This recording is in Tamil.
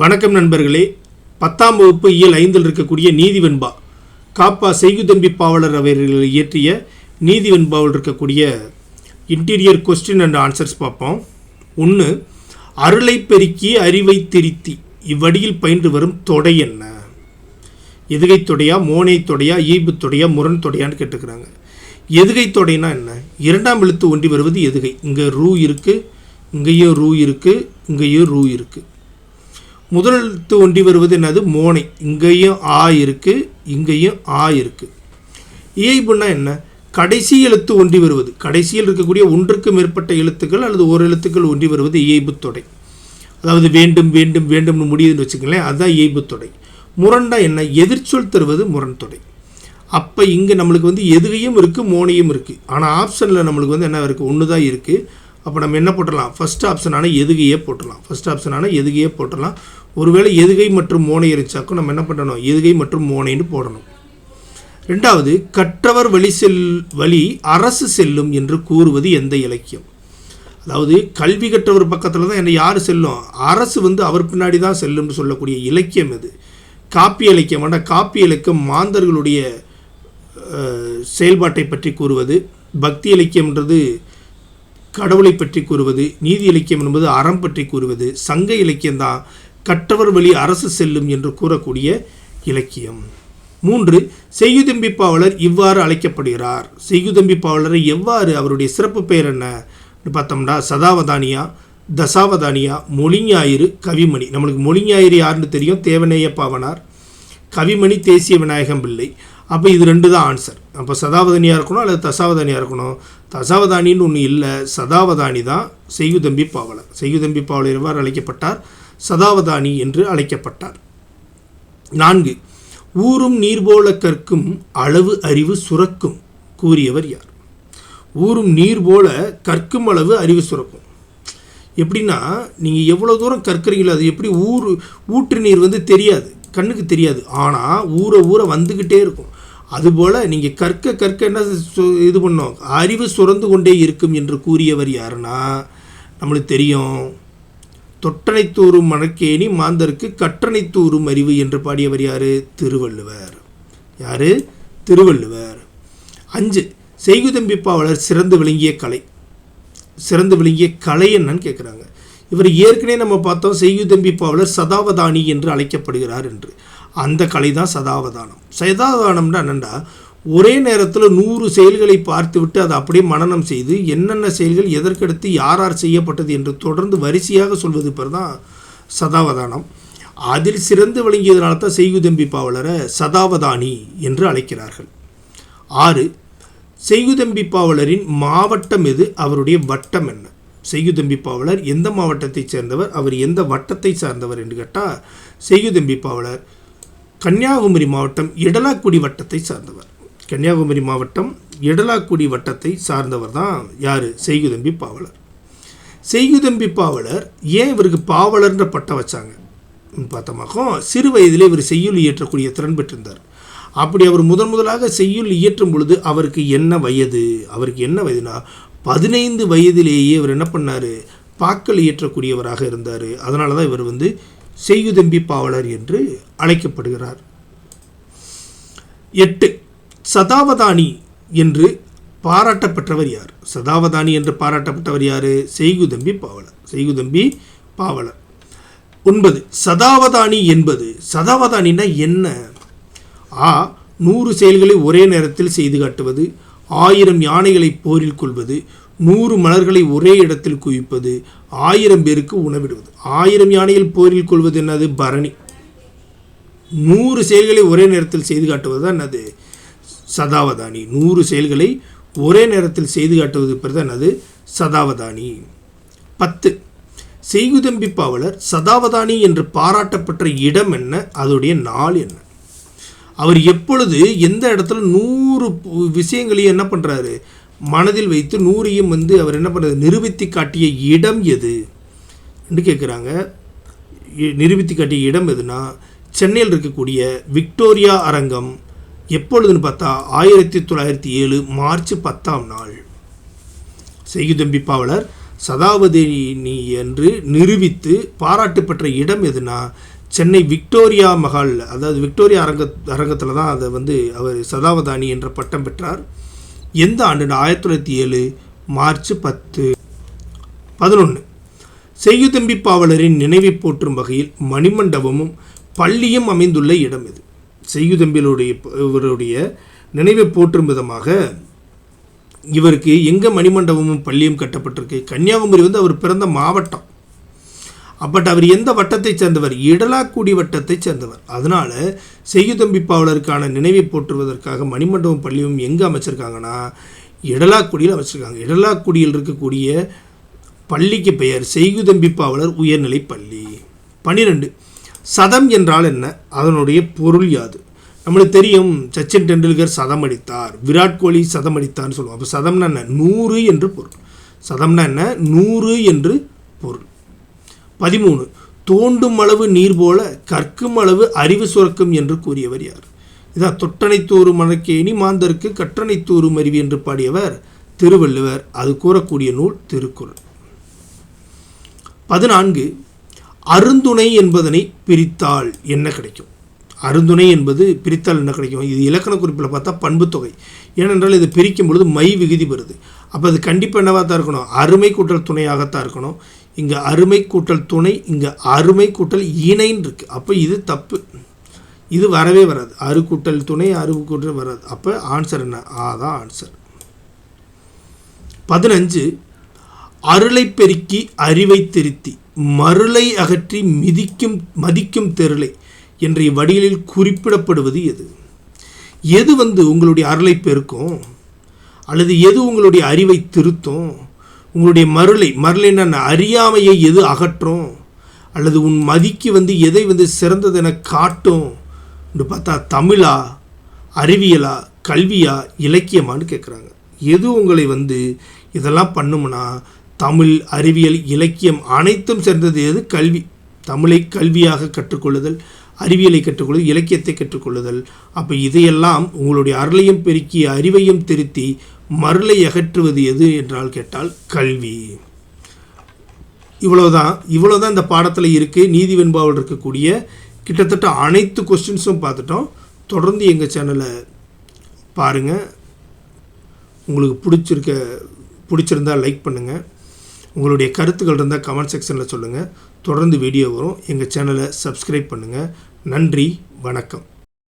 வணக்கம் நண்பர்களே. பத்தாம் வகுப்பு இயல் ஐந்தில் இருக்கக்கூடிய நீதிவெண்பா காப்பா செய்குதம்பி பாவலர் அவர்கள் இயற்றிய நீதிவெண்பாவில் இருக்கக்கூடிய இன்டீரியர் கொஸ்டின் அண்ட் ஆன்சர்ஸ் பார்ப்போம். ஒன்று அருளை பெருக்கி அறிவை திருத்தி இவ்வடியில் பயின்று வரும் தொடை என்ன? எதுகை தொடையா மோனை தொடையா ஈபு தொடையா முரண் தொடையான்னு கேட்டுக்கிறாங்க. எதுகை தொடைனா என்ன? இரண்டாம் எழுத்து ஒன்றி வருவது எதுகை? இங்கே ரூ இருக்குது இங்கேயும் ரூ இருக்குது இங்கேயும் ரூ இருக்குது முதல் எழுத்து ஒன்றி வருவது என்னது? மோனை. இங்கேயும் ஆ இருக்குது இங்கேயும் ஆ இருக்குது இயைபுன்னா என்ன? கடைசி எழுத்து ஒன்றி வருவது. கடைசியில் இருக்கக்கூடிய ஒன்றுக்கு மேற்பட்ட எழுத்துக்கள் அல்லது ஒரு எழுத்துக்கள் ஒன்றி வருவது இயைபு தொடை. அதாவது வேண்டும் வேண்டும் வேண்டும்னு முடியுதுன்னு வச்சுக்கங்களேன் அதுதான் இயைபு தொடை. முரண்டா என்ன? எதிர்ச்சொல் தருவது முரண் தொடை அப்போ இங்கே நம்மளுக்கு வந்து எதுகையும் இருக்குது மோனையும் இருக்குது ஆனால் ஆப்ஷனில் நம்மளுக்கு வந்து என்ன இருக்குது ஒன்று தான் இருக்குது அப்போ நம்ம என்ன போட்டுடலாம்? ஃபஸ்ட் ஆப்ஷனான எதுகையே போட்டுடலாம். ஃபஸ்ட் ஆப்ஷனான எதுகையே போட்டுடலாம். ஒருவேளை எதுகை மற்றும் மோனை இருந்துச்சாக்கும் நம்ம என்ன பண்ணணும்? எதுகை மற்றும் மோனைன்னு போடணும். ரெண்டாவது கற்றவர் வழி செல் வழி அரசு செல்லும் என்று கூறுவது எந்த இலக்கியம்? அதாவது கல்வி கற்றவர் பக்கத்தில் தான் என்னை யார் செல்லும்? அரசு வந்து அவர் பின்னாடி தான் செல்லும்னு சொல்லக்கூடிய இலக்கியம் இது காப்பி இலக்கியம். ஆனால் காப்பி இலக்கியம் மாந்தர்களுடைய செயல்பாட்டை பற்றி கூறுவது பக்தி இலக்கியம்ன்றது கடவுளை பற்றி கூறுவது நீதி இலக்கியம் என்பது அறம் பற்றி கூறுவது சங்க இலக்கியம்தான் கற்றவர் வழி அரசு செல்லும் என்று கூறக்கூடிய இலக்கியம். மூன்று செய்யுதம்பி பாவலர் இவ்வாறு அழைக்கப்படுகிறார். செய்யுதம்பி பாவலரை எவ்வாறு அவருடைய சிறப்பு பெயர் என்ன? பார்த்தோம்னா சதாவதானியா தசாவதானியா மொழிஞாயிறு கவிமணி. நம்மளுக்கு மொழிஞாயிறு யாருன்னு தெரியும்? தேவநேய பாவனார் கவிமணி தேசிய விநாயகம் பிள்ளை அப்போ இது ரெண்டு தான் ஆன்சர் அப்போ சதாவதானியாக இருக்கணும் அல்லது தசாவதானியாக இருக்கணும்? தசாவதானின்னு ஒன்று இல்லை. சதாவதானி தான் செய்யுதம்பி பாவலர் செய்யுதம்பி பாவலர் எவ்வாறு அழைக்கப்பட்டார்? சதாவதானி என்று அழைக்கப்பட்டார். நான்கு ஊரும் நீர் போல கற்கும் அளவு அறிவு சுரக்கும் கூறியவர் யார்? ஊரும் நீர் போல கற்கும் அளவு அறிவு சுரக்கும். எப்படின்னா நீங்கள் எவ்வளோ தூரம் கற்கிறீங்களோ அது எப்படி ஊர் ஊற்று நீர் வந்து தெரியாது. கண்ணுக்கு தெரியாது. ஆனால் ஊற ஊற வந்துக்கிட்டே இருக்கும். அதுபோல் நீங்கள் கற்க கற்க என்ன சு- இது பண்ணோம்? அறிவு சுரந்து கொண்டே இருக்கும் என்று கூறியவர் யாருன்னா நம்மளுக்கு தெரியும் தொட்டனை தூறும் மணக்கேணி மாந்தருக்கு கற்றனை தூறும் அறிவு என்று பாடியவர் யார்? திருவள்ளுவர். யார்? திருவள்ளுவர். அஞ்சு செய்குதம்பி பாவலர் சிறந்து விளங்கிய கலை. சிறந்து விளங்கிய கலை என்னன்னு கேட்குறாங்க இவர் ஏற்கனவே நம்ம பார்த்தோம் செய்யுதம்பிப்பாவலர் சதாவதானி என்று அழைக்கப்படுகிறார் என்று. அந்த கலை தான் சதாவதானம். சதாவதானம்னா என்னென்னா ஒரே நேரத்தில் நூறு செயல்களை பார்த்துவிட்டு அதை அப்படியே மனநம் செய்து என்னென்ன செயல்கள் எதற்கடுத்து யார் யார் செய்யப்பட்டது என்று தொடர்ந்து வரிசையாக சொல்வது பேர் தான் சதாவதானம். அதில் சிறந்து விளங்கியதனால தான் செய்குதம்பி பாவலரை சதாவதானி என்று அழைக்கிறார்கள். ஆறு செய்குதம்பி பாவலரின் மாவட்டம் எது? அவருடைய வட்டம் என்ன? செய்குதம்பி பாவலர் எந்த மாவட்டத்தைச் சேர்ந்தவர்? அவர் எந்த வட்டத்தை சார்ந்தவர் என்று கேட்டால் செய்குதம்பி பாவலர் கன்னியாகுமரி மாவட்டம் இடலாக்குடி வட்டத்தை சார்ந்தவர். கன்னியாகுமரி மாவட்டம் இடலாக்குடி வட்டத்தை சார்ந்தவர் தான் யார்? செய்குதம்பி பாவலர். செய்குதம்பி பாவலர் ஏன் இவருக்கு பாவலர்ன்ற பட்டம் வச்சாங்க? பார்த்தோமாக்கும் சிறு வயதிலே இவர் செய்யுள் இயற்றக்கூடிய திறன் பெற்றிருந்தார். அப்படி அவர் முதன் முதலாக செய்யுள் இயற்றும் பொழுது அவருக்கு என்ன வயது? அவருக்கு என்ன வயதுனா பதினைந்து வயதிலேயே இவர் என்ன பண்ணார்? பாக்கள் இயற்றக்கூடியவராக இருந்தார். அதனால தான் இவர் வந்து செய்யுதம்பி பாவலர் என்று அழைக்கப்படுகிறார். எட்டு சதாவதானி என்று பாராட்டப்பட்டவர் யார்? சதாவதானி என்று பாராட்டப்பட்டவர் யார்? செய்குதம்பி பாவலர். செய்குதம்பி பாவலர். ஒன்பது சதாவதானி என்பது சதாவதானின்னா என்ன? ஆ நூறு செயல்களை ஒரே நேரத்தில் செய்து காட்டுவது ஆயிரம் யானைகளை போரில் கொள்வது நூறு மலர்களை ஒரே இடத்தில் குவிப்பது ஆயிரம் பேருக்கு உணவிடுவது. ஆயிரம் யானையில் போரில் கொள்வது என்னது? பரணி. நூறு செயல்களை ஒரே நேரத்தில் செய்து காட்டுவது தான் என்னது சதாவதானி. நூறு செயல்களை ஒரே நேரத்தில் செய்து காட்டுவது பேர் தான் என்னது சதாவதானி. பத்து. செய்குதம்பி பாவலர் சதாவதானி என்று பாராட்டப்பட்ட இடம் என்ன? அதோடைய நாள் என்ன? அவர் எப்பொழுது எந்த இடத்துல நூறு விஷயங்களையும் என்ன பண்ணுறாரு மனதில் வைத்து நூறையும் வந்து அவர் என்ன பண்ணுறது நிரூபித்து காட்டிய இடம் எது? என்று கேட்குறாங்க. நிரூபித்து காட்டிய இடம் எதுனா சென்னையில் இருக்கக்கூடிய விக்டோரியா அரங்கம் எப்பொழுதுன்னு பார்த்தா ஆயிரத்தி தொள்ளாயிரத்தி ஏழு மார்ச் பத்தாம் நாள். செய்குதம்பி பாவலர் சதாவதினி என்று நிரூபித்து பாராட்டு பெற்ற இடம் எதுனா சென்னை விக்டோரியா மகால் அதாவது விக்டோரியா அரங்க அரங்கத்தில் தான் அதை வந்து அவர் சதாவதானி என்ற பட்டம் பெற்றார். எந்த ஆண்டு ஆயிரத்தி தொள்ளாயிரத்தி ஏழு மார்ச் பத்து? பதினொன்று செய்யுதம்பி பாவலரின் நினைவை போற்றும் வகையில் மணிமண்டபமும் பள்ளியும் அமைந்துள்ள இடம் இது. செய்யுதம்பியலுடைய இவருடைய நினைவை போற்றும் விதமாக இவருக்கு எங்கே மணிமண்டபமும் பள்ளியும் கட்டப்பட்டிருக்கு? கன்னியாகுமரி வந்து அவர் பிறந்த மாவட்டம். பட் அவர் எந்த வட்டத்தைச் சேர்ந்தவர்? இடலாக்குடி வட்டத்தைச் சேர்ந்தவர். அதனால் செய்யுதம்பி பாவலருக்கான நினைவை போற்றுவதற்காக மணிமண்டபம் பள்ளியும் எங்கே அமைச்சிருக்காங்கன்னா இடலாக்குடியில் அமைச்சிருக்காங்க. இடலாக்குடியில் இருக்கக்கூடிய பள்ளிக்கு பெயர் செய்குதம்பி பாவலர் உயர்நிலை பள்ளி. பன்னிரெண்டு சதம் என்றால் என்ன? அதனுடைய பொருள் யாது? நம்மளுக்கு தெரியும் சச்சின் டெண்டுல்கர் சதம் அடித்தார் விராட் கோலி சதம் அடித்தார்னு சொல்லுவோம். அப்போ சதம்னா என்ன? நூறு என்று பொருள். சதம்னா என்ன? நூறு என்று பொருள். பதிமூணு. தோண்டும் அளவு நீர் போல கற்கும் அளவு அறிவு சுரக்கும் என்று கூறியவர் யார்? இதான் தொட்டனைத்தூறு மணக்கேணி மாந்தருக்கு கற்றனைத்தோறும் அறிவு என்று பாடியவர் திருவள்ளுவர். அது கூறக்கூடிய நூல் திருக்குறள். பதினான்கு. அருந்துணை என்பதனை பிரித்தால் என்ன கிடைக்கும்? அருந்துணை என்பது பிரித்தால் என்ன கிடைக்கும்? இது இலக்கண குறிப்பில் பார்த்தா பண்புத்தொகை ஏனென்றால் இது பிரிக்கும் பொழுது மை விகுதி வருது. அப்போ அது கண்டிப்பாக என்னவாக தான் இருக்கணும்? அருமை கூட்டல் துணையாகத்தான் இருக்கணும். இங்கே அருமை கூட்டல் துணை இங்கே அருமை கூட்டல் இணைன்னு இருக்குது அப்போ இது தப்பு. இது வரவே வராது. அரு கூட்டல் துணை அரு கூட்டல் வராது. அப்போ ஆன்சர் என்ன? ஆ தான் ஆன்சர் பதினஞ்சு அருளை பெருக்கி அறிவை திருத்தி மருளை அகற்றி மிதிக்கும் மதிக்கும் தெருளை என்ற இவ்வடிகளில் குறிப்பிடப்படுவது எது? எது வந்து உங்களுடைய அருளை பெருக்கும்? அல்லது எது உங்களுடைய அறிவை திருத்தும்? உங்களுடைய மருளை மருளைன்னா அறியாமையை எது அகற்றும்? அல்லது உன் மதிக்கு வந்து எதை வந்து சிறந்ததென காட்டும்? பார்த்தா தமிழா அறிவியலா கல்வியா இலக்கியமான்னு கேட்குறாங்க எது உங்களை வந்து இதெல்லாம் பண்ணும்னா தமிழ் அறிவியல் இலக்கியம் அனைத்தும் சேர்ந்தது எது? கல்வி. தமிழை கல்வியாக கற்றுக்கொள்ளுதல் அறிவியலை கற்றுக்கொள்ளுதல் இலக்கியத்தை கற்றுக்கொள்ளுதல். அப்போ இதையெல்லாம் உங்களுடைய அருளையும் பெருக்கி அறிவையும் திருத்தி மருளை அகற்றுவது எது என்றால் கேட்டால் கல்வி. இவ்வளோதான் இவ்வளோதான் இந்த பாடத்தில் இருக்குது நீதி வெண்பாவில் இருக்கக்கூடிய கிட்டத்தட்ட அனைத்து கொஸ்டின்ஸும் பார்த்துட்டோம். தொடர்ந்து எங்கள் சேனலை பாருங்கள் உங்களுக்கு பிடிச்சிருக்க பிடிச்சிருந்தா லைக் பண்ணுங்கள் உங்களுடைய கருத்துக்கள் இருந்தால் கமெண்ட் செக்ஷனில் சொல்லுங்கள் தொடர்ந்து வீடியோ வரும். எங்கள் சேனலை சப்ஸ்கிரைப் பண்ணுங்கள் நன்றி வணக்கம்.